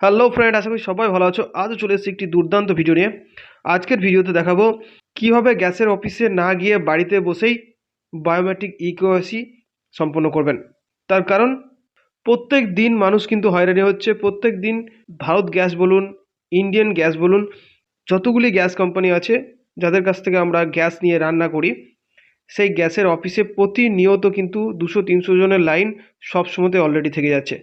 Hello friend আশা করি সবাই ভালো আছো। আজও চলে এসেছি একটি দুর্দান্ত ভিডিও নিয়ে। আজকের ভিডিওতে দেখাবো কীভাবে গ্যাসের অফিসে না গিয়ে বাড়িতে বসেই বায়োমেট্রিক ইকেওয়াইসি সম্পন্ন করবেন। তার কারণ, প্রত্যেক দিন মানুষ কিন্তু হয়রানি হচ্ছে। প্রত্যেক দিন ভারত গ্যাস বলুন ইন্ডিয়ান গ্যাস বলুন, যতগুলি গ্যাস কোম্পানি আছে, যাদের কাছ থেকে আমরা গ্যাস নিয়ে রান্না করি, সেই গ্যাসের অফিসে প্রতিনিয়ত কিন্তু দুশো তিনশো জনের লাইন সব সময়তে অলরেডি থেকে যাচ্ছে।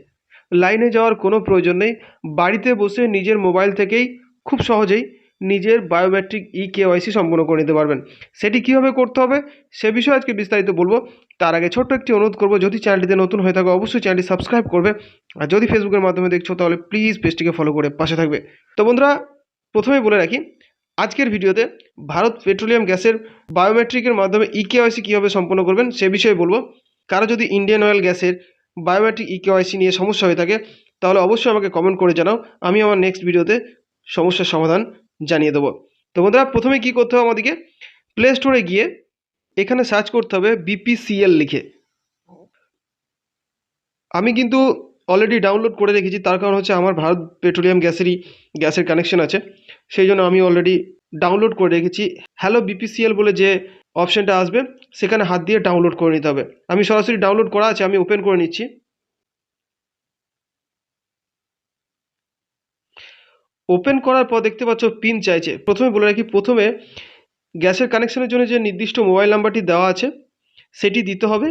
লাইনে যাওয়ার কোনো প্রয়োজন নেই। বাড়িতে বসে নিজের মোবাইল থেকেই খুব সহজেই নিজের বায়োমেট্রিক ই কেওয়াইসি সম্পন্ন করে নিতে পারবেন। সেটি কীভাবে করতে হবে সে বিষয়ে আজকে বিস্তারিত বলব। তার আগে ছোট্ট একটি অনুরোধ করব, যদি চ্যানেলটিতে নতুন হয়ে থাকে অবশ্যই চ্যানেলটি সাবস্ক্রাইব করবে। আর যদি ফেসবুকের মাধ্যমে দেখছ, তাহলে প্লিজ পেজটিকে ফলো করে পাশে থাকবে। তো বন্ধুরা, প্রথমেই বলে রাখি, আজকের ভিডিওতে ভারত পেট্রোলিয়াম গ্যাসের বায়োমেট্রিকের মাধ্যমে ই কেওয়াইসি কীভাবে সম্পন্ন করবেন সে বিষয়ে বলব। কারও যদি ইন্ডিয়ান অয়েল গ্যাসের বায়োমেট্রিক ই কেওয়াইসি নিয়ে সমস্যা হয়ে থাকে, তাহলে অবশ্যই আমাকে কমেন্ট করে জানাও, আমি আমার নেক্সট ভিডিওতে সমস্যার সমাধান জানিয়ে দেবো। তো বন্ধুরা, প্রথমে কী করতে হবে আমাদেরকে? প্লে স্টোরে গিয়ে এখানে সার্চ করতে হবে বিপিসিএল লিখে। আমি কিন্তু অলরেডি ডাউনলোড করে রেখেছি, তার কারণ হচ্ছে আমার ভারত পেট্রোলিয়াম গ্যাসেরই, গ্যাসের কানেকশন আছে, সেই জন্য আমি অলরেডি ডাউনলোড করে রেখেছি। হ্যালো বিপিসিএল বলে যে অপশানটা আসবে, সেখানে হাত দিয়ে ডাউনলোড করে নিতে হবে। আমি সরাসরি ডাউনলোড করা আছে, আমি ওপেন করে নিচ্ছি। ওপেন করার পর দেখতে পাচ্ছ পিন চাইছে। প্রথমে বলে রাখি, প্রথমে গ্যাসের কানেকশনের জন্য যে নির্দিষ্ট মোবাইল নাম্বারটি দেওয়া আছে, সেটি দিতে হবে।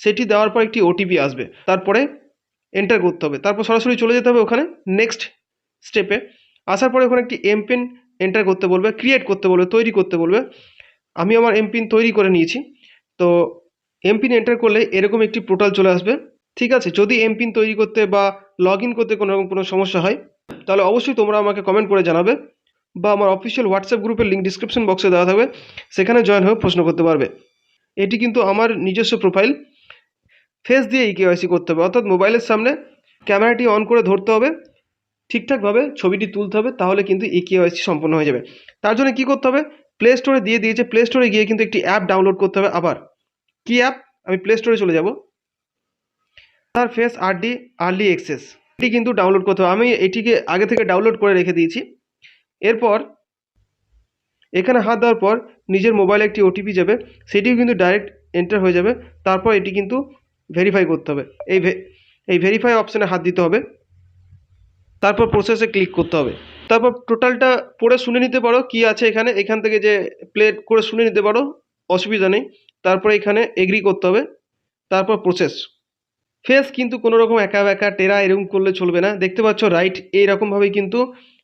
সেটি দেওয়ার পর একটি ওটিপি আসবে। তারপরে এন্টার করতে হবে। তারপর সরাসরি চলে যেতে হবে ওখানে নেক্সট স্টেপে আসার পরে ওখানে একটি এমপিন এন্টার করতে বলবে ক্রিয়েট করতে বলবে, তৈরি করতে বলবে। আমি আমার এমপিন তৈরি করে নিয়েছি। তো এমপিন এন্টার করলে এরকম একটি পোর্টাল চলে আসবে। ঠিক আছে? যদি এমপিন তৈরি করতে বা লগ ইন করতে কোনো রকম কোনো সমস্যা হয়, তাহলে অবশ্যই তোমরা আমাকে কমেন্ট করে জানাবে বা আমার অফিসিয়াল হোয়াটসঅ্যাপ গ্রুপের লিঙ্ক ডিসক্রিপশন বক্সে দেওয়া থাকবে। সেখানে জয়েন হয়ে প্রশ্ন করতে পারবে। এটি কিন্তু আমার নিজস্ব প্রোফাইল ফেস দিয়ে এই কেওয়াইসি করতে হবে। অর্থাৎ মোবাইলের সামনে ক্যামেরাটি অন করে ধরতে হবে। ঠিকঠাকভাবে ছবিটি তুলতে হবে, তাহলে কিন্তু ই কেওয়াইসি সম্পন্ন হয়ে যাবে। তার জন্য কী করতে হবে? প্লে স্টোরে দিয়ে দিয়েছে প্লে স্টোরে গিয়ে কিন্তু একটি অ্যাপ ডাউনলোড করতে হবে আবার। কি অ্যাপ আমি প্লে স্টোরে চলে যাব। তার ফেস আরডি আর্লি এক্সেস এটি কিন্তু ডাউনলোড করতে হবে। আমি এটিকে আগে থেকে ডাউনলোড করে রেখে দিয়েছি। এরপর, এখানে হাত দেওয়ার পর নিজের মোবাইলে একটি ওটিপি যাবে। সেটিও কিন্তু ডাইরেক্ট এন্টার হয়ে যাবে। তারপর এটি কিন্তু ভেরিফাই করতে হবে। এই এই ভেরিফাই অপশানে হাত দিতে হবে। তারপর প্রসেসে ক্লিক করতে হবে। তারপর টোটালটা পড়ে শুনে নিতে পারো কি আছে এখানে। এখান থেকে যে প্লেট করে শুনে নিতে পারো, অসুবিধা নেই। তারপরে এখানে এগ্রি করতে হবে। তারপর প্রসেস ফেস কিন্তু কোনো রকম একা একা টেরা এরকম করলে চলবে না। দেখতে পাচ্ছ রাইট এইরকমভাবেই কিন্তু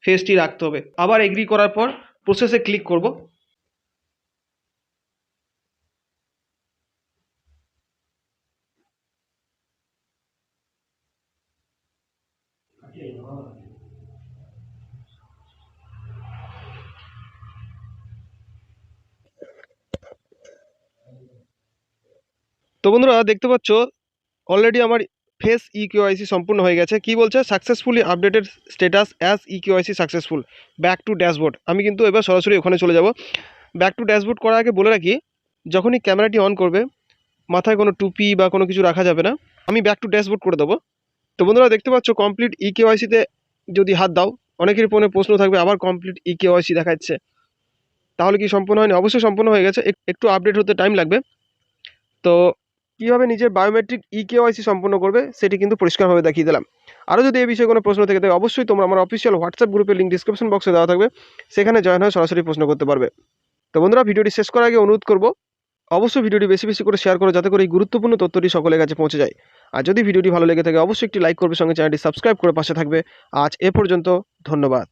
ফেসটি রাখতে হবে। আবার এগ্রি করার পর প্রসেসে ক্লিক করব। তো বন্ধুরা দেখতে পাচ্ছ অলরেডি আমার ফেস ই কিউআইসি সম্পূর্ণ হয়ে গেছে। কি বলছে? Successfully updated status as e KYC successful back to dashboard আমি কিন্তু এবার সরাসরি ওখানে চলে যাব। ব্যাক টু ড্যাশবোর্ড করার আগে বলে রাখি, যখনই ক্যামেরাটি অন করবে, মাথায় কোনো টুপি বা কোনো কিছু রাখা যাবে না। আমি ব্যাক টু ড্যাশবোর্ড করে দেবো। তো বন্ধুরা দেখতে পাচ্ছ কমপ্লিট ই কেওয়াইসিতে যদি হাত দাও অনেকের মনে প্রশ্ন থাকবে, আবার কমপ্লিট ই কেওয়াইসি দেখাচ্ছে। তাহলে কি সম্পূর্ণ হয়নি? অবশ্যই সম্পূর্ণ হয়ে গেছে। একটু আপডেট হতে টাইম লাগবে। তো কীভাবে নিজের বায়োমেট্রিক ই কেওয়াইসি সম্পন্ন করবে সেটি কিন্তু পরিষ্কারভাবে দেখিয়ে দিলাম। আরও যদি এই বিষয়ে কোনো প্রশ্ন থেকে থাকে, অবশ্যই তোমরা আমার অফিসিয়াল হোয়াটসঅ্যাপ গ্রুপের লিঙ্ক ডিসক্রিপশন বক্সে দেওয়া থাকবে। সেখানে জয়েন হয়ে সরাসরি প্রশ্ন করতে পারবে। তো বন্ধুরা, ভিডিওটি শেষ করার আগে অনুরোধ করব, অবশ্যই ভিডিওটি বেশি বেশি করে শেয়ার করো, যাতে করে এই গুরুত্বপূর্ণ তথ্যটি সকলের কাছে পৌঁছে যায়। আর যদি ভিডিওটি ভালো লেগে থাকে, অবশ্যই একটি লাইক করবে, সঙ্গে চ্যানেলটি সাবস্ক্রাইব করে পাশে থাকবে। আজ এ পর্যন্ত ধন্যবাদ।